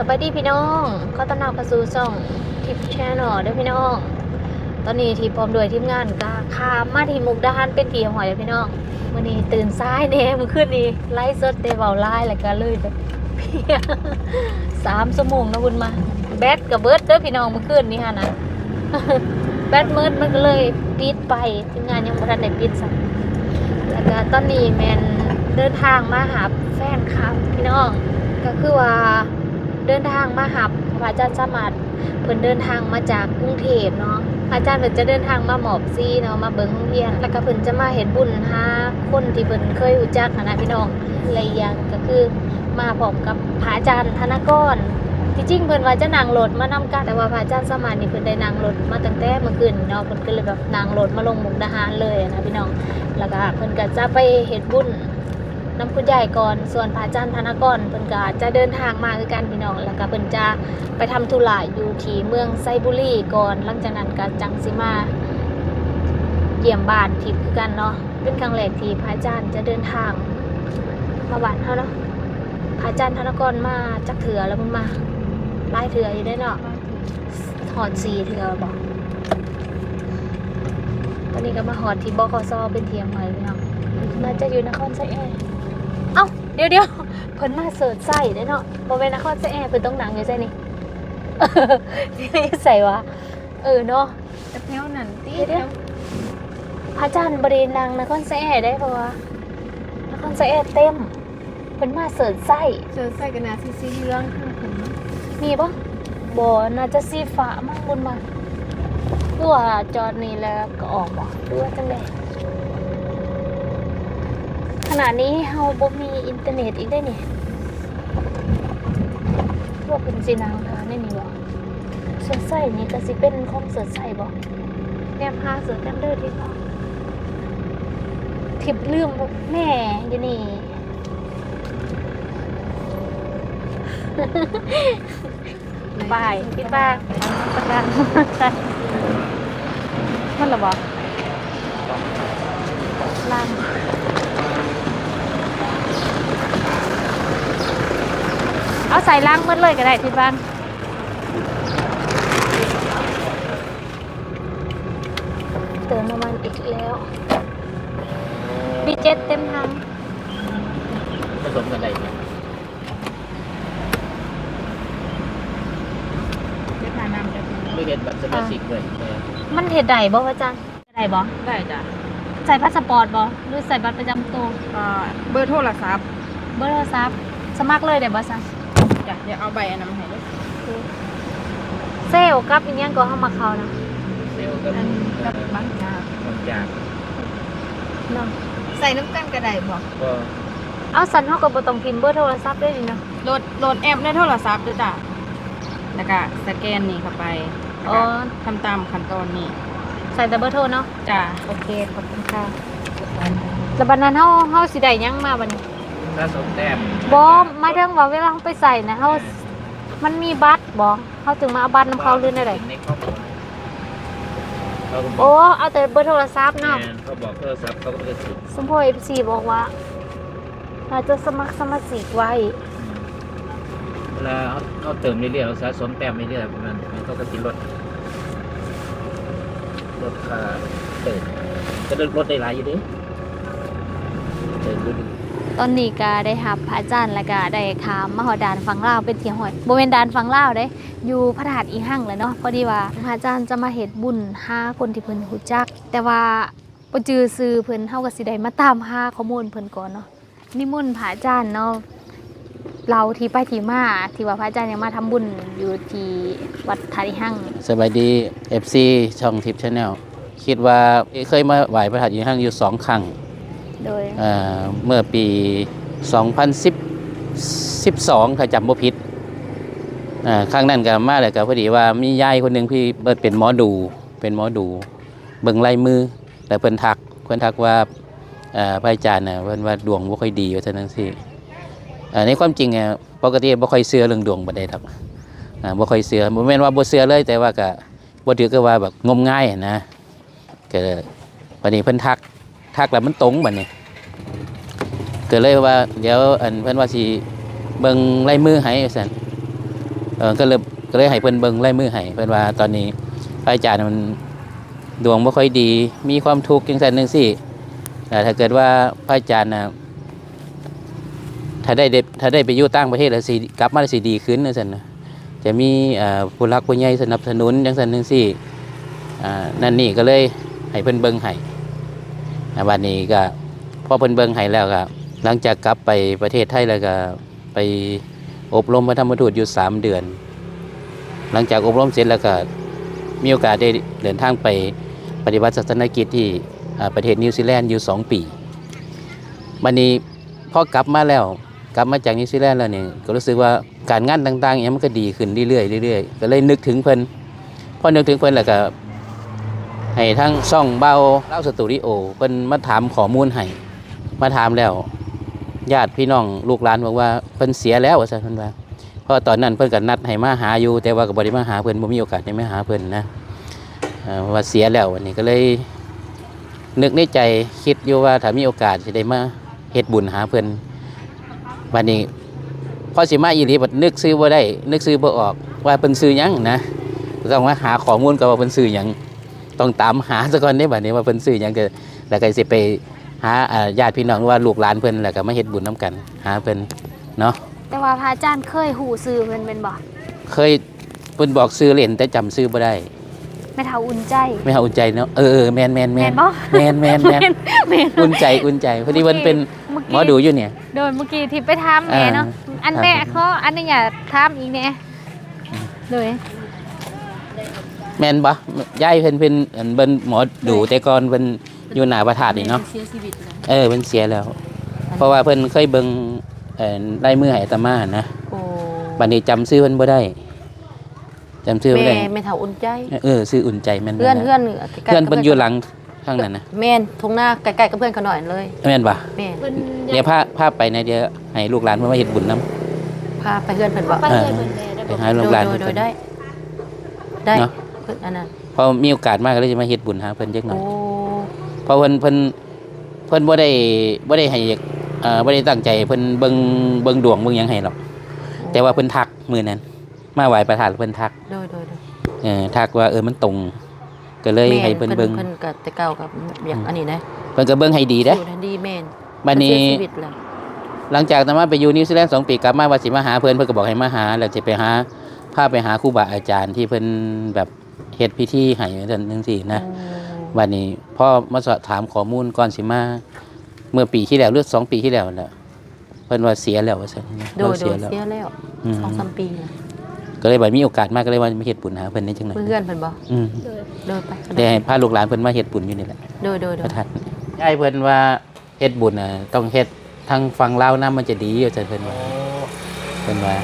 สบายดีพี่น้องขอต้อนรับเข้าสู่ช่องทิปแชนแนลด้อพี่น้อง ตอนนี้ทีพร้อมด้วยทีมงานก็ข้ามมาที่มุกดาหารเป็นทีหอยเลยพี่น้องวันนี้ตื่นสายแน่เมื่อคืนนี้ไลฟ์สดได้เบาไลฟ์แล้วก็เลยแบบเพียสามชั่วโมงนะคุณมาแบตกับเบิร์ดเด้อพี่น้องเมื่อคืนนี้ฮะนะแบตเมิดมันก็เลยปิดไปทีมงานยังไม่ทันได้ปิดสักแล้วก็ตอนนี้แมนเดินทางมาหาแฟนคลับพี่น้อง ก็คือว่า เดินทางมาหับพระอาจารย์สมัครเพิ่นเดินทางมาจากกรุงเทพเนาะอาจารย์เพิ่นจะเดินทางมาหมอบซีเนาะมาเบิ่งโรงเรียนแล้วก็เพิ่นจะมาเห็นบุญหาคนที่เพิ่นเคยรู้จักนะนะพี่น้องและอีกอย่างก็คือมาพร้อมกับพระอาจารย์ธนกรที่จริงเพิ่นว่าจะนั่งรถมานำกันแต่ว่าพระอาจารย์สมานนี่เพิ่นได้นั่งรถมาตั้งแต่เมื่อคืนเนาะเพิ่นก็เลยแบบนั่งรถมาลงมุกดาหารเลยนะพี่น้องแล้วก็เพิ่นก็จะไปเฮ็ดบุญ น้ำคุใหญ่ก่อน ส่วนพระอาจารย์ธนกรเพิ่นก็จะเดินทางมาคือกันพี่น้อง แล้วก็เพิ่นจะไปทำธุระอยู่ที่เมืองไซบุรีก่อน หลังจากนั้นก็จังสิมาเยี่ยมบ้านทิพย์คือกันเนาะ เป็นครั้งแรกที่พระอาจารย์จะเดินทางมาบ้านเฮาเนาะพระอาจารย์ธนกรมาจักเถือแล้วมันมาหลายเถืออยู่ได้อเนาะหอดสี่เถือบอกตอนนี้ก็มาหอดที่บคสเป็นเทียมใหม่พี่น้องน่าจะอยู่นครไซแอร์เอ เดี๋ยวเดี๋ยวเพิ่นมาเสิร์ชใส่ได้เนาะบ่แม่นนครไซแอร์เพิ่นต้องหนังอยู่ใส่นี่นี่ใส่วะเออเนาะจะแถวนั่นติเดี๋ยวเดี๋ยวพระอาจารย์บริณางนครไซแอร์ได้ปะวะนครไซแอร์เต็มเพิ่นมาเสิร์ชใส่เจอใส่กันนาสีสีเหลืองข้างผมมีปะบ่น่าจะสีฟ้ามั่งบนมาคือว่าจอดนี่แล้วก็ออกบ่ดูว่าจังได ขณะนี้เฮาบ่มีอินเทอร์เน็ตอีกได้นี่พวกเป็นสีนางทานี่นี่บ่เสิร์ชใส่นี่ก็สิเป็นของเสิร์ชใส่บ่แนบหาเสิร์ชกันเด้อที่เขาทิบลืมบ่แม่อยู่นี่บายปิดบ้าประกาศมันระบอกล่าง เอาใส่ล่างหมดเลยก็ได้ที่บ้านเติมน้ำมันอีกแล้วบีเจ็ดเต็มถังผสมกันได้เนี่ยเดี๋ยวพานำจะไม่เห็นแบบสมาชิกเลยเออมันเห็ดได้บ่วะจังได้บ่ได้จ้ะใส่พาสปอร์ตบ่หรือใส่บัตรประจำตัวก็เบอร์โทรศัพท์ เบอร์โทรศัพท์สมัครเลยได้บ่ซะ จ้ะเดี๋ยวเอาใบอันนั้นมาให้ด้วยเซลลกับอีหยังก็เฮามาเข้านะเซลล์กับอันกับบางอย่างบางอย่างเนาะใส่น้ำกันก็ได้บ่ก็เอาสันเฮาก็บ่ต้องพิมพ์เบอร์โทรศัพท์ได้ดิเนาะโหลดโหลดแอปในโทรศัพท์ด้วยจ้ะแล้วก็สแกนนี่เข้าไปแล้วอ๋อก็ทำตามขั้นตอนนี้ใส่แต่เบอร์โทรเนาะจ้ะโอเคขอบคุณค่ะแล้วบัดนั้นเฮาเฮาสิได้หยังมาบัดนี้ ถ้าสมแต้มบ่หมายถึงว่าเวลาเฮาไปใส่นะเฮามันมีบัตรบ่เฮาถึงมาเอาบัตรนํเขาหรือได้ในข้อมูลเขาก็บโอ้อกเอาแต่เบอร์โทรศัพท์แมเนาะนเขาบอกโทรศัพท์เขาก็จะสุดสมพอ FC บอกว่าเราจะสมัครสมาชิกไว้ เวลาเขาเขาเติมเรื่อยๆเขาสะสมแต้มเรื่อยๆประมาณนั้นเขาก็ติดลดลดค่าเติมก็ลดลดได้หลายอยู่ดิเติมดูดิ ตอนนี้ก็ได้หับพระอาจารย์แล้วก็ได้ขามมหอดานฟังลาวเป็นเที่ยวหอยโบเวนดานฟังลาวเด้ อยู่พระธาตุอีหั่งเลยเนาะพอดีว่าพระอาจารย์จะมาเฮ็ดบุญห้าคนที่เพิ่นรู้จัก แต่ว่าบ่จือซื้อเพิ่นเฮาก็สิได้มาตามหาข้อมูลเพิ่นก่อนเนาะนิมนต์พระอาจารย์เนาะเราที่ไปที่มาที่ว่าพระอาจารย์ยังมาทำบุญอยู่ที่วัดธาตุอีหั่งสบายดี FC ช่องทิปชาแนลคิดว่าเคยมาไหว้พระธาตุยิงห้างอยู่สองครั้ง โดยเอ่อเมื่อปี 2012 ถ้าจำบ่ผิดอ่าครั้งนั้นก็มาแล้วก็พอดีว่ามียายคนหนึ่งที่เบิดเป็นหมอดู เป็นหมอดู เบิ่งลายมือแล้วเพิ่นทักเพิ่นทักว่าเอ่อพระอาจารย์น่ะเพิ่นว่าดวงบ่ค่อยดีว่าซั่นจังซี่เอ่อในความจริงอะปกติบ่ค่อยเชื่อเรื่องดวงบ่ได้ครับอ่าบ่ค่อยเสือบ่แม่นว่าบ่เสือเลยแต่ว่าก็บ่ถือก็ว่าแบบงมง่ายอะนะก็ วันนี้เพิ่นทัก ทักแล้วมันตรงบัดนี้ก็เลยว่าเดี๋ยวอันเพิ่อนว่าสิเบิ่งลายมือให้ว่าซั่นเออก็เลยก็เลยให้เพิ่อนเบิ่งลายมือให้เพิ่อนว่าตอนนี้พระอาจารย์มันดวงบ่ค่อยดี มีความทุกข์จังซั่นจังซี่แต่ถ้าเกิดว่าพระอาจารย์น่ะถ้าได้เด็ถ้าได้ไปอยู่ต่างประเทศแล้วสิกลับมาแล้วสิดีขึ้นจังซั่นนะจะมีอ่อผู้รักผู้ใหญ่สนับสนุนจังซั่นจังซี่อ่านั่นนี่ก็เลยให้เพิ่อนเบิ่งให้ อ่าบัดนี้ก็พอเพิ่นเบิ่งให้แล้วก็หลังจากกลับไปประเทศไทยแล้วก็ไปอบรมพระธรรมทูตอยู่สามเดือน หลังจากอบรมเสร็จแล้วก็มีโอกาสได้เดินทางไปปฏิบัติศาสนกิจที่ประเทศนิวซีแลนด์อยู่สองปีวันนี้พอกลับมาแล้วกลับมาจากนิวซีแลนด์แล้วเนี่ยก็รู้สึกว่าการงานต่างๆเนี่ยมันก็ดีขึ้นเรื่อยๆเรื่อยๆก็เลยนึกถึงเพิ่นพอนึกถึงเพิ่นแล้วก็ ให้ทั้งซ่องเบาเล่าสตูดิโอเพิ่นมาถามข้อมูลให้มาถามแล้ว ญาติพี่น้องลูกหลานบอกว่าเพิ่นเสียแล้วว่าซั่นเพิ่นว่าเพราะตอนนั้นเพิ่นก็นัดให้มาหาอยู่ แต่ว่าก็บ่ได้มาหาเพิ่นบ่มีโอกาสได้มาหาเพิ่นนะว่าเสียแล้ววันนี้ก็เลย นึกในใจคิดอยู่ว่าถ้ามีโอกาสสิได้มาเฮ็ดบุญหาเพิ่นวันนี้พอสิมาอีหลีบัดนึกซื้อบ่ได้ นึกซื้อบ่ออกว่าเพิ่นซื้อหยังนะต้องมาหาข้อมูลก็ว่าเพิ่นซื้อหยัง ต้องตามหาซะก่อนเด้บัดนี้ว่าเพิ่นซื้อหยังก็แล้วก็สิไปหาอ่าญาติพี่น้องหรือว่าลูกหลานเพิ่นแล้วก็มาเฮ็ดบุญนํกัน หาเพิ่นเนาะแต่ว่าพระอาจารย์เคยหูซื้อเพิ่นเป็นบ่เคยเพิ่นบอกซื้อเล่นแต่จำซื้อบ่ได้ ไม่เท่าอุ่นใจ ไม่เอาอุ่นใจเนาะเออเออแมนแมนแมแม่นนบ่ แมนแมนแมนแม่นอุ่นใจอุ่นใจพอดีมันเป็นเมื่อหมอกี้ดูอยู่เนี่ย โดนเมื่อกี้ที่ไปถามแม่เนาะ อันครับแม่เขาอันนี้อย่าถามอีกแน่โดย แมนบ่ยายเพิ่นเป็นอันเบิ่นหมอดูแต่ก่อนเพิ่นอยู่หน้าพระธาตุนี่เนาะเสียชีวิตเลยเออเพิ่นเสียแล้ว เพราะว่าเพิ่นเคยเบิ่งเอ่อลายมือให้อาตมานะโอ้บัดนี้จำชื่อเพิ่นบ่ได้จำชื่อบ่แม่ได้ไม่เท่าอุ่นใจเออชื่ออุ่นใจแม่นบ่เพื่อนนะเพื่อนเพื่อนเพิ่นอยู่หลังข้างนั้นนะแม่นทงหน้าใกล้ๆกับเพื่อนเขาหน่อยเลยแม่นบ่แม่นเพิ่นเดี๋ยวพาพาไปนะเดี๋ยวให้ลูกหลานเพิ่นมาเฮ็ดบุญนํ พาไปเพื่อนเพิ่นบ่ไปเลยเพิ่นแม่ได้ไปบ่หาลูกหลานโดเพิ่ยนโดยได้ ได้เนาะเพิ่นอันนั้นพอมีโอกาสมากก็เลยจะมาเฮ็ดบุญหาเพิ่นจักหน่อโอ้ยเพราะเพิ่นเพิ่นเพิ่นบ่ได้บ่ได้ให้เอ่อบ่ได้ตั้งใจเพิ่นเบิ่งเบิ่งดวงเบิ่งหยังให้หรอก แต่ว่าเพิ่นทักมื้อนั้น มาไหว้ประธานเพิ่นทักโดยโดยโดยเออทักว่าเออมันตรง ก็เลยให้เพิ่นเบิ่งเพิ่นกับแต่เก่ากับอย่างอันนี้นะเพิ่นก็เบิ่งให้ดีเด้อยู่ทันดีแม่นบัดนี้ เสียชีวิตแล้วหลังจากนั้นมาไปอยู่นิวซีแลนด์สองปีกลับมาว่าสิมาหาเพิ่นเพิ่นก็บอกให้มาหาแล้วจะไปหาพาไปหาครูบาอาจารย์ที่เพิ่นแบบ เฮ็ดพิธีให้จังซี่นะโอ้วันนี้พ่อมาสอบถามข้อมูลก่อนสิมา เมื่อปีที่แล้วหรือสองปีที่แล้วแหละเพิ่นว่าเสียแล้วว่าซั่นโดเรายโดเสียยแล้วเสียแล้วอืมสองสามปีนะก็เลยบ่มีโอกาสมากก็เลยว่ามาเฮ็ดบุญหาเพิ่นได้จังได๋เพื่อนเพิ่นบ่อืมโดยโดยไปได้ให้พาลูกหลานเพิ่นมาเฮ็ดบุญอยู่นี่แหละโดยโดยโดพยระธาตุยายเพิ่นว่าเฮ็ดบุญน่ะต้องเฮ็ดทางฝั่งลาวนํมันจะดีว่าซั่นเพิ่นว่าเพิ่นว่า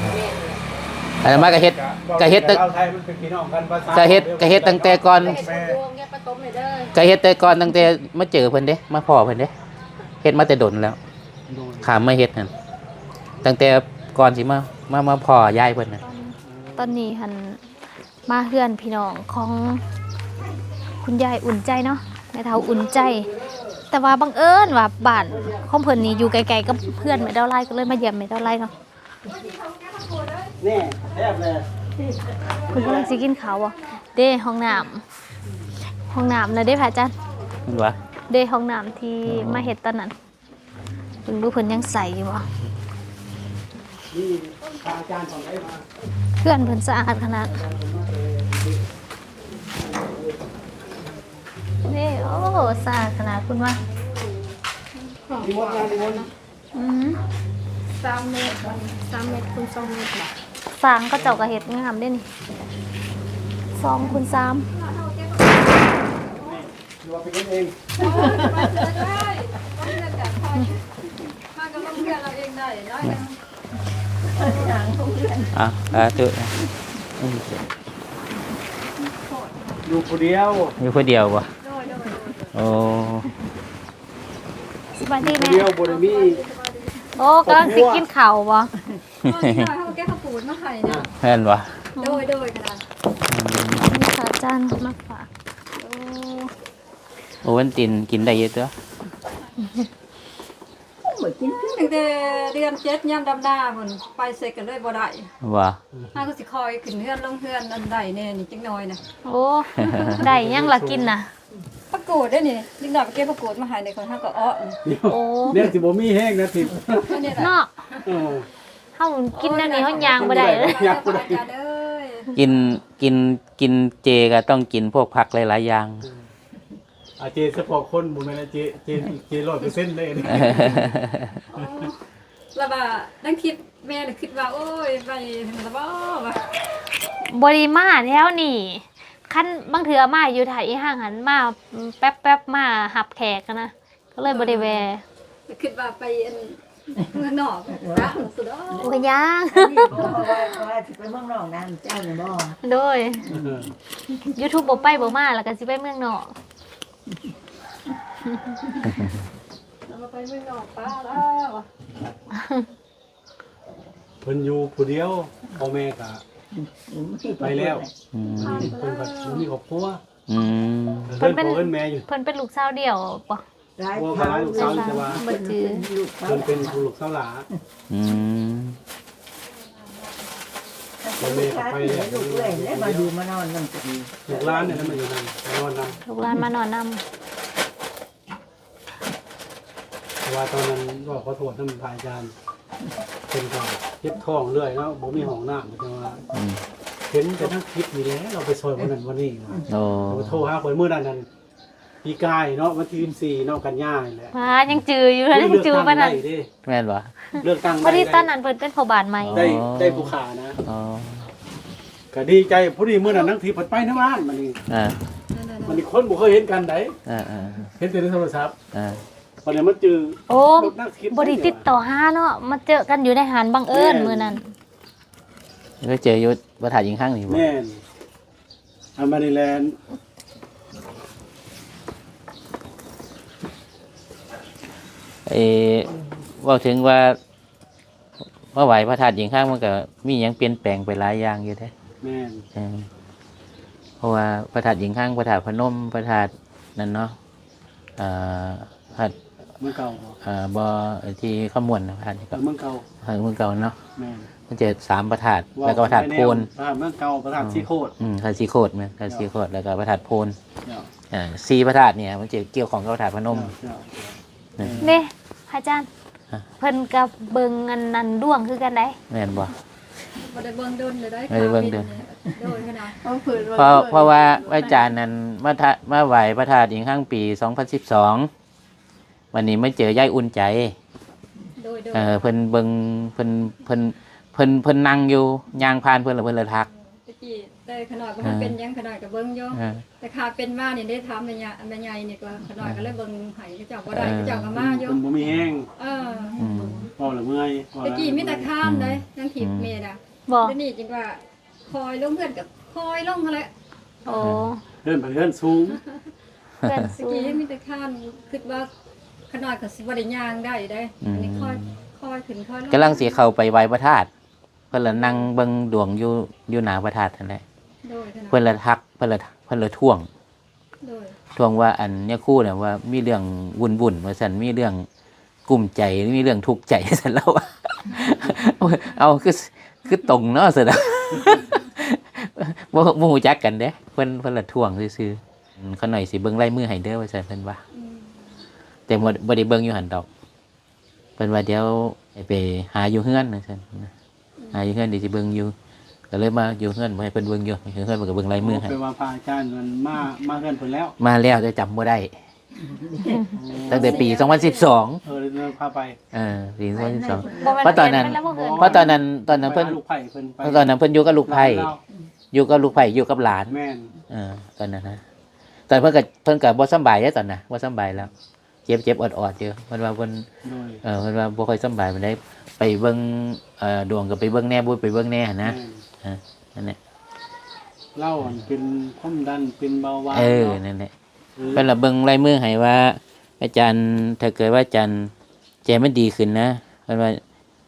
อาตมาก็เฮ็ดก็เฮ็ดตั้งกันภาษาก็เฮ็ดก็เฮ็ดตั้งแต่ก่อนแม่ก็เฮ็ดแต่ก่อนตั้งแต่มาเจอเพิ่นเด้มาพ้อเพิ่นเด้เฮ็ดมาแต่ดนแล้วขามมาเฮ็ดนั่นตั้งแต่ก่อนสิมามามาพ้อยายเพิ่นน่ะตอนนี้หันมาเฮือนพี่น้องของคุณยายอุ่นใจเนาะแม่เฒ่าอุ่นใจ แต่ว่าบังเอิญว่าบ้านของเพิ่นนี่อยู่ไกลๆกับเพื่อนแม่ดาวไล่ก็เลยมาเยี่ยมแม่ดาวไล่เนาะ นี่แทบเลยคุณกำลังสิกินข้าวบ่เด้ห้องน้ำห้องน้ำนะเด้พระอาจารย์เพิ่นว่าเด้ห้องน้ำที่มาเฮ็ดตอนนั้นเพิ่นดูเพิ่นยังใส่อยู่บ่นี่พาอาจารย์ของไหนมาเพื่อนเพิ่นสะอาดขนาดนี่โอ้สะอาดขนาดคุณว่า ดีวดงานดีวดนะอืม สามเมตรสามเมตรคูณสองเมตรบาทสร้างก็เจ้าก็เฮ็ดงามเด้นี่สองคูณสามดูว่าเป็นกันเองมากับเพื่อนเราเองได้เนาะอะสาธุอยู่คนเดียวอยู่คนเดียวบ่โอ้สบายดีคนแม่เดียวบริมี โอ้กำลังสิกินข้าวบ่เขาแก้ข้าวปูนมาให้นะแม่นบ่โดยโดยขนาดมีข้าวจานมาฝากโอ้โอวันตินกินได้เยอะตัวข่อยกินตั้งแต่เดือนเจ็ดย่ำดำหน้าพุ่นไปเสร็จกันเลยบ่ได้ว่าห้าก็สิคอยขึ้นเฮือนลงเฮือนอันใดแน่นี่จังน้อยนะโอ้ได้ยังละกินน่ะ ประกูดได้นี่นิดหน่อยไปเก็บประกูดมาใหายในคนห้าก็อ้อโอ้ เนี่ยสิบ่มีแห้งนะทิพย์อันนี้แหละเนาะเออเฮากินอันนี้เฮายางบ่ได้เลยอยากบ่ได้จ้าเด้ยกินกินกินเจก็ต้องกินพวกผักหลายๆอย่าง อาเจเฉพาะคนบ่แม่นอาเจเจเจ100%เลยนะแล้วว่านั่งคิดแม่น่ะคิดว่าโอ้ยไปทางละบ่ว่า บริมาแถวนี่ คันบางเถือมาอยู่ถ่ายอีห้างหันมาแป๊บแป๊บๆมาหับแขกกันนะก็เลยบริแวร์คิดว่าไปอันเมืองนอกนะสุดยอดโอ้ยยังว่าว่าสิไปเมืองนอกนั่นเจ้าเนี่ยบ่โดย YouTube บ่ไปบ่มาแล้วก็สิไปเมืองนอกเรามาไปเมืองนอกป้าแล้วอะเพิ่นอยู่ผู้เดียวพ่อแม่ก็ ไปแล้วอืมเพิ่นก็มีครอบครัวอืมเพิ่นพ่อเพิ่นแม่อยู่เพิ่นเป็นลูกสาวเดี่ยวบ่ร้ายว่าก็ร้ายลูกสาวอยู่แต่ว่าบ่จือลูกเขาเพิ่นเป็นผู้ลูกสาวหลาอืมพ่อแม่ก็ไปแล้วลูกเอ้ยแล้วมาดูมานอนนั่นก็ดีลูกหลานเนี่ยแล้วมาอยู่นั่นนอนนำลูกหลานมานอนนำเพราะว่าตอนนั้นก็ขอโทษท่านพระอาจารย์ เป็นก็เจ็บท้องเรื่อยแล้วบ่มีห้องน้ำแต่ว่าอืมเห็นแต่ทั้งคลิปนี่แหละเราไปซอยวันนั้นวันนี้ว่าโอ้เราโทรหาคนเมื่อนั้นนั้นปีกายเนาะวันที่24เนาะกันยายนแหละมายังจืออยู่แล้วยังจือปานนั้นเลือกตั้งได้เด้แม่นบ่เลือกตั้งพอดีได้ตอนนั้นเพิ่นเป็นพ่อบ้านใหม่ได้ได้ผู้ขานะอ๋อก็ดีใจพอดีเมื่อนั้นนั่งทีเพิ่นไปน้ำบ้านมันนี่อ่ามันนี่คนบ่เคยเห็นกันไดอ่าอ่าเห็นแต่ในโทรศัพท์ อ่า วันนี้มันจือโอ้รถนั่งคิดบ่ได้ติดต่อหาเนาะมาเจอกันอยู่ในหานบังเอิญมื้อนั้นก็เจออยู่บ่ถ่ายยิงข้างนี่บ่แม่นอันมานิแลนด์เออเว่าถึงว่าว่าไหวพระธาตุยิงข้างมันก็มีหยังเปลี่ยนแปลงไปหลายอย่างอยู่เด้แม่นเออเพราะว่าพระธาตุหญิงข้างพระธาตุพนมพระธาตุนั่นเนาะเอ่อพระธาตุเมืองเก่าบ่เอ่อบอที่ขมวนนะพระธาตุที่เออเมืองเก่าพระธาตุเมืองเก่าเนาะแม่นมันจะสามพระธาตุแล้วก็พระธาตุโพนพระธาตุเมืองเก่าพระธาตุสีโคตรอืมพระธาตุสีโคตรมันพระธาตุสีโคตรแล้วก็พระธาตุโพนเนาะอ่าสี่พระธาตุเนี่ยมันจะเกี่ยวของกับพระธาตุพนมเนาะเด้พระอาจารย์ฮะ เพิ่นกับเบิ่งอันนั้นด้วงคือกันได้แม่นบ่ บ่ได้เบิ่งโดนเลยได้ไม่ได้เบิ่งโดน โดนขนาดเอาผืนเพราะเพราะว่าอาจารย์นั้นมาทะมาไหวพระธาตุหญิงข้างปี 2012 วันนี้ไม่เจอย่ายอุ่นใจโดยโดยเออเพิ่นเบิ่งเพิ่นเพิ่นเพิ่นเพิ่นนั่งอยู่ย่างผ่านเพิ่นแล้วเพิ่นเลยทัก ตะกี้แต่ขนาดก็มันเป็นหยังขนาดก็เบิ่งอยู่เออ แต่ขาเป็นมานี่ได้ทำแม่ยาแม่ใหญ่นี่ก็ขนาดก็เลยเบิ่งไห้เขาเจ้าบ่ได้เขาเจ้าก็มาอยู่เพิ่นบ่มีแห้งเอออืม พอละเมื่อยพอตะละกี้มีแต่ข้ามได้นั่งถีบเมดอะบ่เดี๋ยวนี้จริงว่าคอยลงเพื่อนกับคอยลงเท่าไหร่โอ้เดินไปเดินสูงเพื่อนตะสู้กี้ยังมีแต่ข้ามคิดว่า ขนาดกับสิบได้ย่างได้ได้อันนี้คอยคอยขึ้นคอยลงกำลังสิเข้าไปไหว้พระธาตุเพิ่นละนั่งเบิ่งดวงอยู่อยู่หน้าพระธาตุนั่นแหละโดยขนาดเพิ่นละทักเพิ่นละเพิ่นละท่วงโดยท่วงว่าอันเนี่ยคู่เนี่ยว่ามีเรื่องวุ่นๆว่าซั่นมีเรื่องกลุ้มใจมีเรื่องทุกข์ใจ ซั่นแล้วว่าเอาคือคือตรงเนาะซั่นน่ะบ่บ่ฮู้จักกันเด้เพิ่นเพิ่นละท่วงซื่อๆอืมเขาหน่อยสิเบิ่งลายมือให้เด้อว่าซั่นเพิ่นว่าอืม แต่บ่บ่ได้เบิ่งอยู่หั่นดอกเพิ่นว่าเดี๋ยวให้ไปหาอยู่เฮือนว่าซั่นหาอยู่เฮือนเดี๋ยวสิเบิ่งอยู่ก็เลยมาอยู่เฮือนบ่ให้เพิ่นเบิ่งอยู่ให้เฮือนเพิ่นก็เบิ่งลายมือให้ไปว่าพระอาจารย์มันมามาเฮือนเพิ่นแล้ว มาแล้วแต่จำบ่ได้ตั้งแต่ปี 2012 เออเดินพาไปเออปี 2012บ่แม่นเพราะตอนนั้นเปลี่ยไปแล้วบ่เหินเพราะตอนนั้นตอนนั้นเพิ่นไปหาลูกไผ่เพิ่นไปเพราะตอนนั้นเพิ่นอยู่กับลูกไผ่เราอยู่กับลูกไผ่อยู่กับหลานแม่นเออตอนนั้นนะตอนเพิ่นก็เพิ่นก็บ่สำบายเด้ตอนน่ะบ่สำบายแล้ว เจ็บเจ็บออดๆอยู่เพิ่นว่าเพิ่นโดยเออเพิ่นว่าบ่ค่อยสำบายปานใดไปเบิ่งเอ่อดวงก็ไปเบิ่งแหน่บ่ไปเบิ่งแหน่หั่นนะแม่นนั่นแหละเล่าอันเป็นความดันเป็นเบาหวานเออเนาะนั่นแหละเออเพิ่นละเบิ่งลายมือให้ว่า อาจารย์ถ้าเกิดว่าอาจารย์ใจมันดีขึ้นนะเพิ่นว่า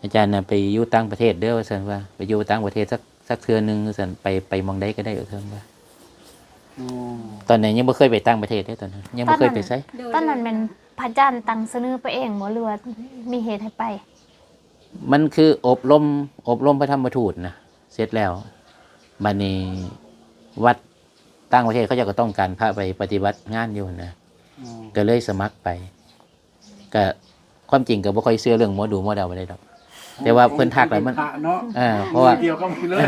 อาจารย์น่ะไปอยู่ต่างประเทศเด้อว่าซั่นว่าไปอยู่ต่างประเทศสักสักเทื่อหนึงว่าซั่นไปไปหมองใดก็ได้ว่าซั่นว่าโอ้ตอนนั้นยังบ่เคยไปต่างประเทศเด้อตอนนั้นยังบ่เคยไปไสโดยตอนนั้นแมัน พระอาจารย์ตั้งเสนอไปเองบ่หรือว่ามีเหตุให้ไป มันคืออบรมอบรมพระธรรมทูตนะเสร็จแล้วบันนี้วัดต่างประเทศเขาเจะก็ต้องการพระไปปฏิบัติงานอยู่นะอ๋อก็เลยสมัครไป ก็ความจริงก็บ่ค่อยเชื่อเรื่องหมอดูหมอเดาอะไรดอกแต่ว่าเพิ่นทักแล้วมันพระเนาะเออเพราะว่าเดียวก็มีเลย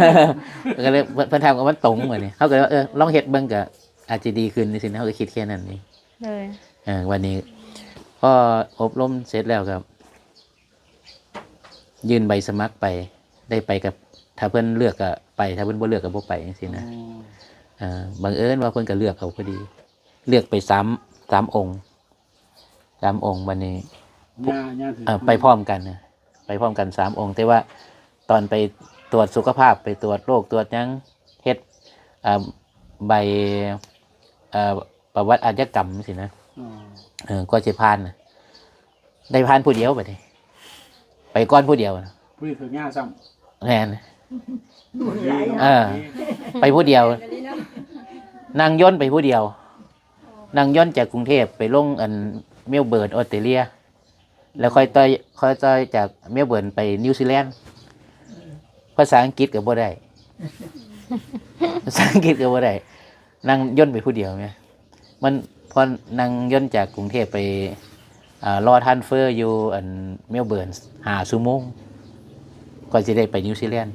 ก็เลยเพิ่นทำกับมันตรงเหมือนนี่เขาก็เลยว่าเออลองเฮ็ดเบิ่งก็อาจจะดีขึ้นนี่สินะเขาก็คิดแค่นั้นนี่เลยเออวันนี้ พออบรมเสร็จแล้วครับ ยื่นใบสมัครไปได้ไปกับ ถ้าเพิ่นเลือกก็ไป ถ้าเพิ่นบ่เลือกก็บ่ไปจังซี่นะเออบังเอิญว่าเพิ่นก็เลือกเขาพอดี เลือกไปสามสามองค์สามองค์วันนี้ย่าย่าถือเอ่อไปพร้อมกันนะไปพร้อมกันสามองค์ แต่ว่าตอนไปตรวจสุขภาพไปตรวจโรคตรวจหยังเฮ็ดอ่าใบอ่าประวัติอาชญากรรมสินะอ๋อ เออก็จะพานนะได้พานผู้เดียวไปดิไปก้อนผู้เดียวนะผู้ที่ถือย่าซ้ำแน่นบุญหลายเออไปผู้เดียวอันนี้เนาะนางย่นต์ไปผู้เดียว นางย่นต์จากกรุงเทพไปลงอันเมลเบิร์นออสเตรเลีย แล้วค่อยต่อยค่อยต่อยจากเมลเบิร์นไปนิวซีแลนด์ภาษาอังกฤษก็บ่ได้ภาษาอังกฤษก็บ่ได้นางย่นต์ไปผู้เดียวไงมัน พอนางย่นต์จากกรุงเทพไปอ่ารอทันเฟอร์อยู่อันเมลเบิร์นหาชั่วโมงก็จะได้ไปนิวซีแลนด์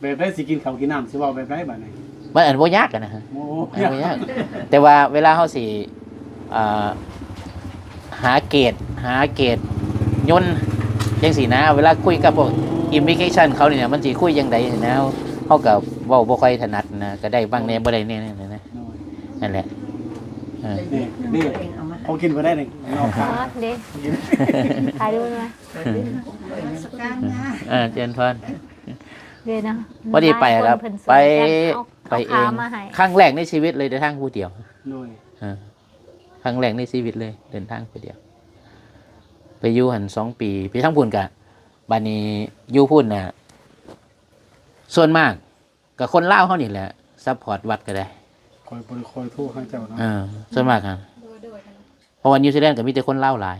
แบบได้สิกินข้าวกินน้ำสิเว่าแบบได้บัดนี้มันอันบ่ยากกันนะฮะโอ้อันบ่ยากแต่ว่าเวลาเขาสิอ่าหาเกตหาเกตยนต์ยังสีนะ เวลาคุยกับพวกอิมพิเคชันเขาเนี่ยมันสิคุยยังไงนะเขากับว่าบ่ค่อยถนัดนะก็ได้บ้างแน่บ่ได้แน่นะนะนั่นแหละ เออนี่นี่เองเอามาเขากินมาได้หนึ่งนอกอ๋ข้าอเด้ถ่ายดูหน่อยสการนะอ่าเจนพรเด้นะพอดีไปครับหลายนเพิ่นไปเอาไปเอขางมาให้ครั้งแรกในชีวิตเลยเดินทางผู้เดียวโดยเออครั้งแรกในชีวิตเลย เดินทางผู้เดียว ไปอยู่หันสองปี ไปทั้งพุ่นกะบานี้อยู่พุ่นน่ะ ส่วนมากกับคนเล่าวเขานี่แหละซัพพอร์ตวัดก็ได้ คอยบริคอยทู่ข้างเจ้าเนาะเออส่วนมากครับโดยโดยกันเพราะว่านิวซีแลนด์ก็มีแต่คนเล่าวหลาย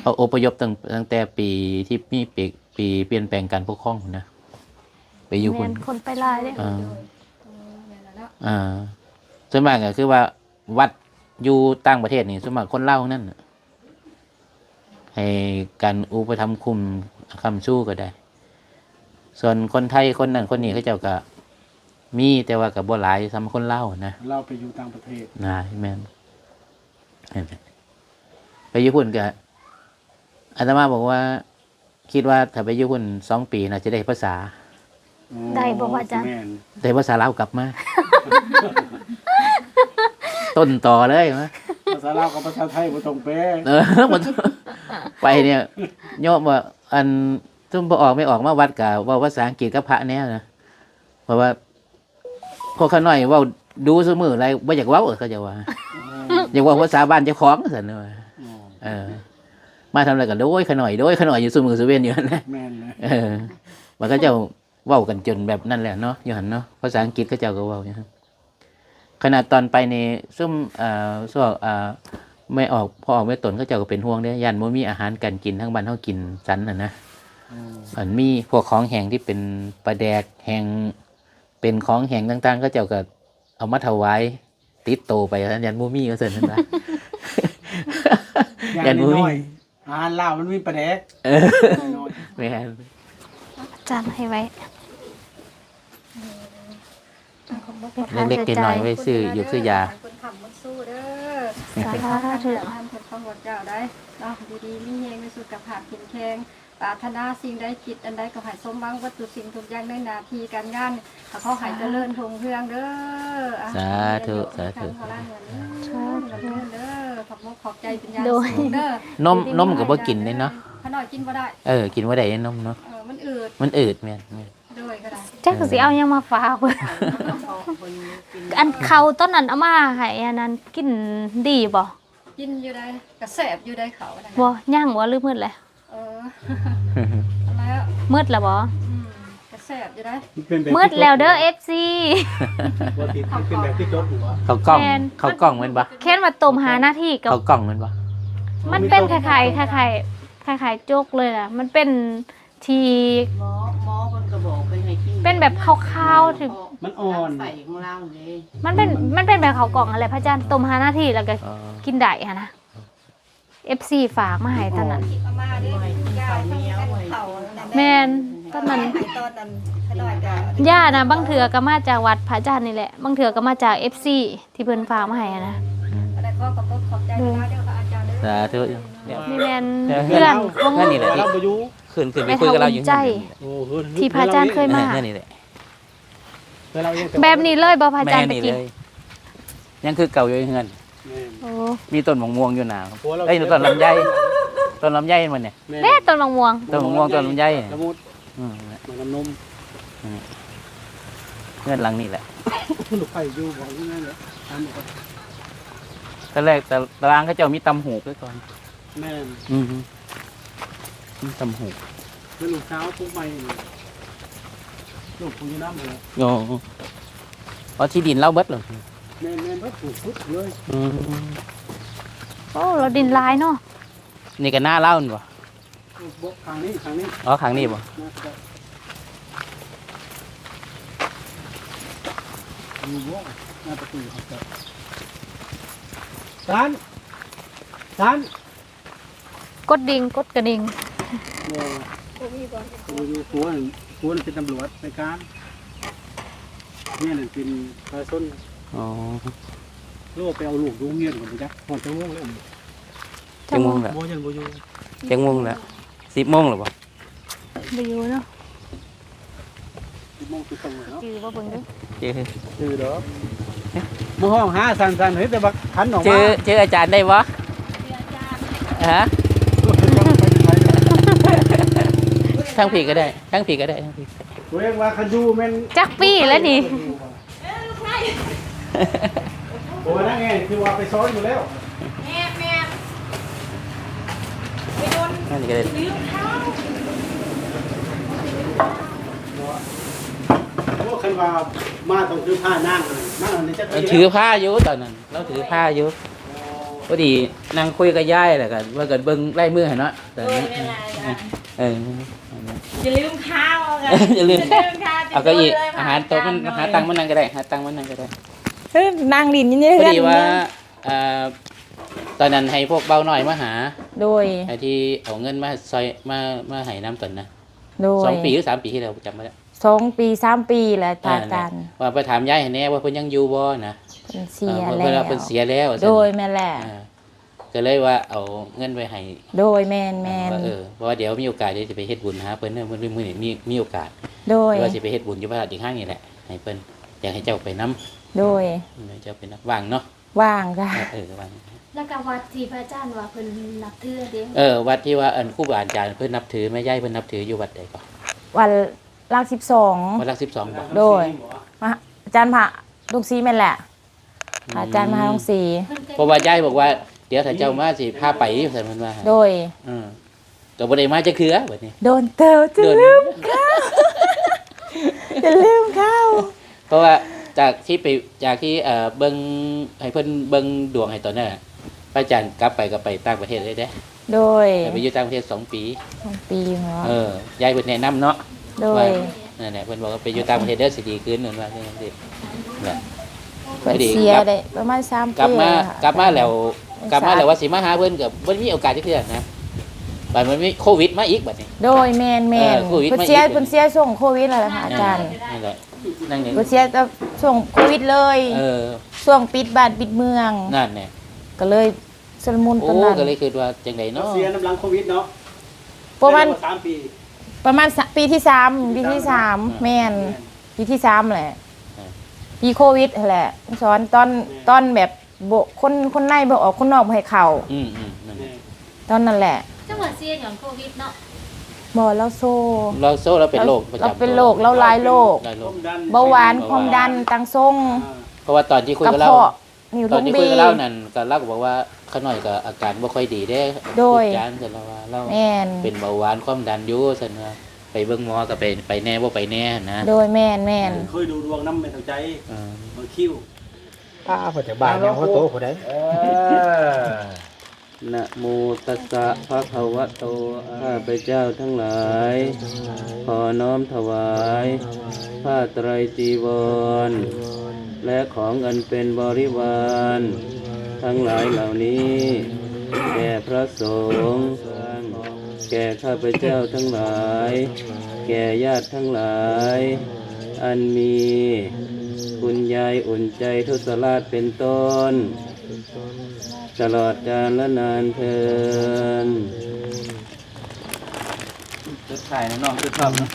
เขาอพยพตั้งตั้งแต่ปีที่มีปีปีเปลี่ยนแปลงการปกครองนะไปอยู่แม่พุ่นนคนไปหลายเด้อ่าเออแม่นแล้วเนาะอ่าส่วนมากก็คือว่าวัดอยู่ต่างประเทศนี่ส่วนมากคนเล่าวนั่นน่ะให้การอุปถัมภ์คุมคำสู้ก็ได้ ส่วนคนไทยคนนั้นคนนี้เขาเจ้าก็ มีแต่ว่ากับบ่หลายสำคนเล่าวนะเราไปอยู่ต่างประเทศนายแม่นนั่นแหละไปญี่ปุ่นก็อาตมาบอกว่า คิดว่าถ้าไปญี่ปุ่นสองปีน่าจะได้ภาษา ได้บ่ว่าอาจารย์แม่นได้ภาษาลาวกลับมา ต้นต่อเลยมะภาษาลาวกับภาษาไทยบ่ตรงเป๊ะเออมันไปเนี่ยโยมว่าอันซุ่มพอออกไม่ออกมาวัดกับว่าภาษาอังกฤษกับพระแน่นะเพราะว่าพว กเขาน้อยเว่าดูเสมออะไรว่าอยากเว้าเออเขาจะว่าอยากเว่าภาษาบ้านเจ้าของสันเนอะเออ มาทำอะไรกันโดยขน่อยโดยขน่อยอยู่สมือสเวนอยู่นั่นแหละแม่นเลยเออมันก็จะเว้ากันจนแบบนั่นแหละเนาะอยู่หันเนาะภาษาอังกฤษก็เจ้าก็เว้าอย่างนั้นขนาดตอนไปในซุ่มเอ่อสวกเอ่อไม่ออกพอออกไม่ตนก็เจ้าก็เป็นห่วงเด้ยันว่ามีอาหารการกินทั้งบ้านเขากินสันน่ะนะ อืมอันมีพวกของแห้งที่เป็นปลาแดกแห้ง เป็นของแห้งต่างๆ ก็เจ้าก็เอามาถวายติดโตไปสันยันมูมี่ก็เสร็จนั่นละอย่างยันมูน้มี่อยๆอาหารลาวมันมีปลาแดกเออน้อยไม่ฮะอาจารย์ให้ไว้เล็กๆน้อยๆไว้ซื้ออยู่ซื้อยาคนทำมันสู้เด้อสาเป็นข้าวธุทำผลประโยชน์เจ้าได้เนาะดีๆมีแฮงในสุขภาพแข็งแรง ปรารถนาสิ่งใดคิดอันใดก็ให้สมหวังวัตถุสิ่งทุกอย่างในหน้าที่การงานขอเขาให้เจริญรุ่งเรืองเด้ออะสาธุสาธุ ขอลาเงินเด้อเงินเด้อขอบคุณขอบใจเป็นอย่างโดยสูงเด้อนมนมก็บ่กินเลยเนาะขน่อยกินบ่ได้ เออกินว่าได้นมเนาะเออมันอืดมันอืดแม่นแม่น ด้วยก็ได้แจ็คสิเอายังมาฝากเว้ยอันเขาต้นนั้นเอามาให้อันนั้นกินดีบ่กินอยู่ได้กระแสบอยู่ได้เขาได้บ่ย่างบ่หรือมืดเลยเออ แล้วมืดแล้วบ่อืมกระแสแซ่บอยู่ได้มันเป็นแบบมืดแล้วเด้อ FC ปกติมันเป็นแบบที่จดหัวเขากล้องแมนเขากล้องแมันปะแค่นว่าต้มหาหน้าที่กับ เขากล้องแมันปะมันเป็นคล้ายๆคล้ายๆคล้ายๆโจกเลยล่ะมันเป็นทีหมอหมอคนก็บอกไปให้กินเป็นแบบคาวๆถึง มันอ่อนใส่ของเราเลยมันเป็นมันเป็นแบบเขาวกล่องอะไรพระอาจารย์ต้มหาหน้าที่แล้วก็อ๋อกินได้ฮะนะ FC ฝากมาให้ตอนนั้นเอามาเด้อยาต้องกันเข่าแมนตอนนั้นไอ้ตอนนั้นขน้อยก็ย่านะบางเถือก็มาจากวัดพระอาจารย์นี่แหละบางเถือก็มาจาก FC ที่เพิ่นฝากมาให้อะนะอะไรก็ขอบคุณขอบใจนะเดี๋ยวพระอาจารย์เด้อสาธุเดี๋ยวนี่แมนเดี๋ยวเพื่อนของนั่นนี่แหละเราไปอยู่ขึ้นขึ้นไปคุยกับเราอยู่ใจ โอ้เฮ้ยที่พระอาจารย์เคยมา นั่นนี่แหละเฮ้ยเราเองแบบนี้เลยบ่พระอาจารย์แม่ไปนี่กินเลยยังคือเก่าอยู่เฮือนแม่น โอ้มีต้นมะม่วงอยู่หนาครับผัวเราเอ้ยต้นลำไยต้นลำไยมันเนี่ย แม่แม่ต้นมะม่วงต้นมะม่วงต้นลำไย ละมุดอืมมันน้ำนมเฮือนหลังนี่แหละลูกไผ่อยู่บอกอย่างนั้นเลยตามบอกว่าตอนแรกแต่ตารางเขาเจ้ามีตำหูกด้วยก่อน แม่นอืมมีตำหูกแล้วลูกสาวปุ๊บใหม่นี่ลูกคุณจะน้ำเลยโอ้เพราะที่ดินเล่าเบิดเลย แม่นแม่นก็ถูกพุดเลยอืมโอ้เราดินลายเนาะนี่ก็หน้าเล่านี่บ่ลูกบกทางนี้ทางนี้อ๋อขังนี่บ่น่าจะอยู่บ่หน้าประตูครับครับร้านร้านกดดิ่งกดกระดิ่งโอ้อยู่อยู่ผัวนั่นผัวนั่นเป็นตำรวจในการเนี่ยนั่นเป็นประชาชน อ๋อโลกไปเอาลูกดูเงียนก่อนจ้ะหอดจังม่วงแล้วจังโมงแล้วบ่ยังบ่อยู่จังโมงแล้วสิบโมงหรือบ่ไปอยู่เนาะสิบโมงสิบสองเนาะจือบ่เบิ่งเด้อเจอคือเด้อมาห้องหาสันสันเฮ้ยแต่บักขันออกเจมาอเจออาจารย์ได้บ่ฮะทั้งผีก็ได้ทั้งผีก็ได้ทั้งผีเว้ยว่าคันดูแม่นจักปี้แล้วนี่ โอ้ยนั่นไงคือว่าไปซ้อนอยู่แล้วนั่นก็ได้โอ้คันว่ามาต้องคือผ้านั่งเลยนั่งอันนี้จะเราถือผ้าอยู่ตอนนั้น เราถือผ้าอยู่พอดีนั่งคุยกับยายแหละกันว่าเกิดเบิ่งไล่มือให้เนาะแต่นี้เอออย่าลืมข้าวกันอย่าลืมอย่าลืมข้าวเอาเก็อีอาหารโต๊ะมันหาตังค์มันนั่งก็ได้หาตังค์มันนั่งก็ได้ เฮ้ยนางลินนี่พอเพื่อนดีว่าเอ่อตอนนั้นให้พวกเบาหน่อยมาหาโดย ไอ้ที่เอาเงินมาซอยมามาให้น้ำตนนะโดยสองปีหรือสามปีที่แล้วจำไม่ได้สองปีสามปีแล้วพระอาจารย์ว่าไปถามยายให้แน่ว่าเพิ่นยังอยู่บ่นะเพิ่นเสียเออแล้เพิ่นว่าเพิ่นวเสียแล้วโดยแม่แหละอ่าก็เลยว่าเอาเงินไปให้โดยแมนแมนว่าเออเพราะว่าเดี๋ยวมีโอกาสเดี๋ยวจะไปเฮ็ดบุญหาเพิ่นเนอะมันมีมีมีโอกาส โดย ว่าสิไปเฮ็ดบุญอยู่พระราชอีกห้างนี่แหละให้เพิ่นอยากให้เจ้าไปนํ โดยเจ้าไปนํว่างเนาะว่างจ้ะเออเออว่างแล้วก็วัดที่พระอาจารย์ว่าเพิ่นนับถือเด้เออวัดที่ว่าอันครูบาอาจารย์เพิ่นนับถือแม่ย่ายเพิ่นนับถืออยู่วัดใดก่อนวันลากสิบสองวัดหลัก12บ่โดยมาอาจารย์พระลุงศรีแม่นแหละพระอาจารย์มหาลุงศรีเพราะว่าย่ายบอกว่า เดี๋ยวถ้าเจ้ามาสิพาไปซั่นเพิ่นว่าโดยอือก็บ่ได้มาจะคือบัดนี้ โดนเตาจะเดินลืมจะลืมเข้า เพราะว่า จากที่ไปจากที่เอ่อเบิ่งให้เพิ่นเบิ่งดวงให้ตอนนั้นน่ะพระอาจารย์กลับไปก็ไปต่างประเทศเลยเด้โดยไปอยู่ต่างประเทศสองปีสองปีเหรอเออยายเพิ่นแนะนำเนาะโดว่ายนั่นแหละเพิ่นบอกว่าไปอยู่ต่างประเทศเด้อสิดีขึ้นนั่นว่าจังซี่นั่นเพิ่นพอดีเสียกลับได้ประมาณสามกลับปีมาแล้วค่ะกลับมาแล้วเป็นกลับมาแล้วสว่าสิมาหาเพิ่นก็บ่มีโอกาสที่เทื่อนะ บัดมันมีโควิดมาอีกบัดนี้ โดยแมนแมนเออโควิดเพิ่นมาเสียอีก เพิ่นเสียช่วงโควิดแล้วล่ะค่ะอาจารย์นั่นแหละนั่นนี่เพิ่นเสียแต่ช่วงโควิดเลยเออช่วงปิดบ้านปิดเมือง นั่นแหละก็เลยสลมุนโอ้ปานนั้นก็เลยคิดว่าจังไดเนาะเสียน้ำหลังโควิดเนาะประมาณสามปีประมาณสะปีที่สามปีที่สามแม่นปีที่สามแหละปีโควิดแหละสอนตอนตอนแบบโบคนคนในบ่ออกคนนอกบ่ให้เข้าอืมอืมนั่นแหละ ตอนนั้นแหละ จังหวัดเสียหย่อนโควิดเนาะบ่แล้วโซ่เราโซ่เราเป็นโรคประจำเราเป็นโรคเราหลายโรค หลายโรค เบาหวานความดันตังทรงเพราะว่าตอนที่คุยกระกับเรา เพาะนิ้วตอทุนงที่คุบียกับเรานั่นก็เล่าก็บอกว่าเขาหน่อยก็อาการบ่ค่อยดีเด้โดย จานเสร็จแล้วว่าเราแม่นเป็นเบาหวานความดันอยู่เสร็จว่าไปไปเบิ่งหมอก็ไปไปแน่บ่ไปแน่นะโดยแม่นแม่นเคยดูดวงน้ำไม่เข้าใจเออบางคิว ป้าพอจะบ้านยังเขาโตผู้ใด นะโมตัสสะภะคะวะโตข้าพเจ้าทั้งหลาย ขอน้อมถวายผ้าไตรจีวร และของอันเป็นบริวาร ทั้งหลายเหล่านี้ แก่พระสงฆ์แก่ข้าพเจ้าทั้งหลาย แก่ญาติทั้งหลาย อันมี คุณยายอุ่นใจทุสราชเป็นต้น ตลอดกาลและนานเทินจุดถ่ายนะน้องจุดชอบนะ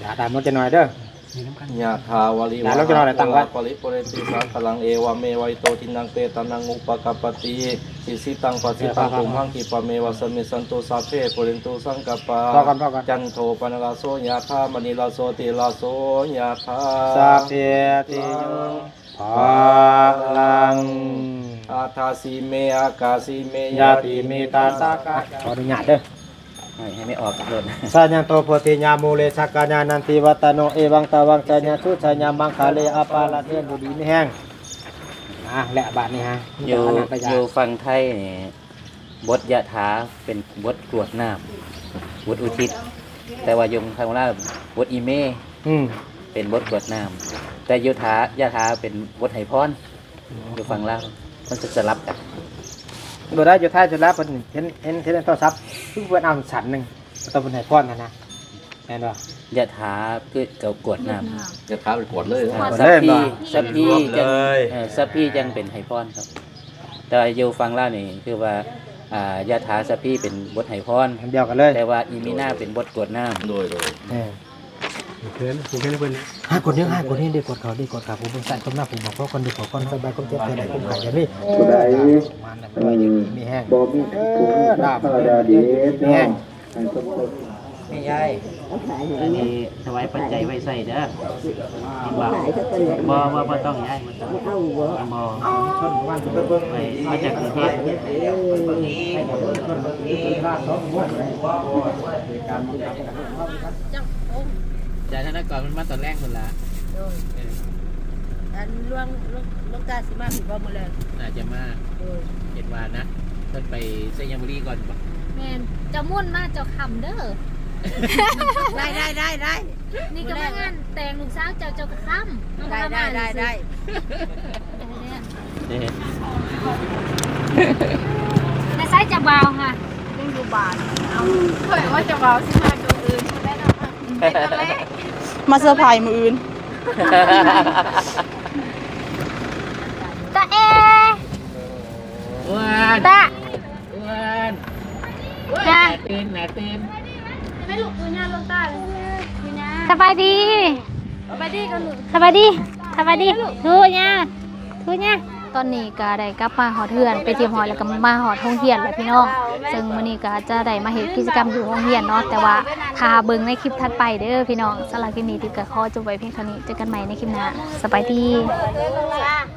อย่าตามมันจะหน่อยเด้อ ยะถาวริแล้วเราจะนอนไหนตั้งไว้ปริปุเรนติสังพลังเอวเมวัยโตทินังเปตานังอุปกัปปติสิสิตังปัสสิตังตุมหังคิปะเมวะสมิสันตุสัพเพปุเรนตุสังกปปาพอกันพอกันจันโทปนลาโสยะธามณีลาโสติลาโสยะธาสาเพติโยภาลังอาทาสีเมอากาสีเมญาติเมตตาสากาขออนุญาตเด้อ ให้ให้ไม่ออกเลยสัญญาโตโพธิญาโมเลสักกาญานันติวัตโนเอวังตาวังสัญญาสุสัญญามังคาเลอปาลาเทนบุดีไม่แห้งอะและบาทนี้ฮะอยู่ขนาดประหยัอดยู่ฟังไทยนี่บทยะถาเป็นบทกรวดน้ำบทอุทิศ แต่ว่าอยงทางล่างบทอีเมอืมเป็นบทกรวดน้ำแต่ยุทธายะถาเป็นบทไหพรอยู่ฟังล่างมันจะสลับกัน ดูได้อยู่ท้ายจุดแล้วเพิ่นเห็นเห็นเห็นโทรศัพท์เพิ่งเพิ่นเอาสันหนึงต้องเป็นไหนพ่อนนะนะแม่นบ่ยะถาคือเกี่ยวกรวดน้ำจะท้าไปกดเลยอ่าก่อนสัพเริ่มพีบ่สัพพีรวมจังเลยเออสัพพีจังเป็นไหพรครับ แต่ว่าอยู่ฟังล่างนี่คือว่าอ่ายะถาสัพพีเป็นบทไหพรอันเดียวกันเลยแต่ว่าอีมีนาเป็นบทกรวดน้ำโดยโดย เออ เพื่อนเพื่อนเพื่อนห้ากดนี้ห้ากดนี้ดีกดเขาดีกดเขาผมเป็นสายต้มหน้าผมบอกว่าคนดีกว่าคนสบายคนเจ็บแค่ไหนผมหายอย่างนี้มันน่ะไม่ว่าอย่างนี้มีแห้งเออดาบมีแห้งไม่ยายอันนี้ถวายปัจจัยไว้ใส่เด้อที่บ่าวบ่บ่บ่ต้องยายบ่ต้องบ่ไปมาจากกรุงเทพ ยายธนกรมันมาตอนแรกคนละอันล่วงลงตาสิมาผิดบ่หมดเลยน่าจะมาเห็นว่านะเพิ่นไปไซยบุรีก่อนบ่แม่นเจะมุ่นมาเจ้าคำเด้อ ได้ได้ได้ได้ นี่ก็มางานแต่งลูกสาวเจ้าเจ้าก็ค่ำได้ได้ได้ได้เด้ในไซส์จะเบาค่ะเป็นดูบาทมา เซอร์ไพรส์มืออื่นตาเออ้วนตาอ้วนอ้วนจ้าตื่นแหน่ตื่นสบายดีสบายดีกันสบายดีสบายดีทูเนี่ยทูเนี่ย ตอนนี้ก็ได้กลับมาหอเทือนไปเที่ยวหอแล้วก็มาหอท่องเที่ยนแล้วพี่น้อง ซึ่งมื้อนี้ก็จะได้มาเห็นกิจกรรมอยู่ห้องเรียนเนาะแต่ว่าพาเบิ่งในคลิปถัดไปเด้อพี่น้องสำหรับคลิปนี้ติดก็ขอจบไว้เพียงเท่านี้เจอกันใหม่ในคลิปหน้าสบายดี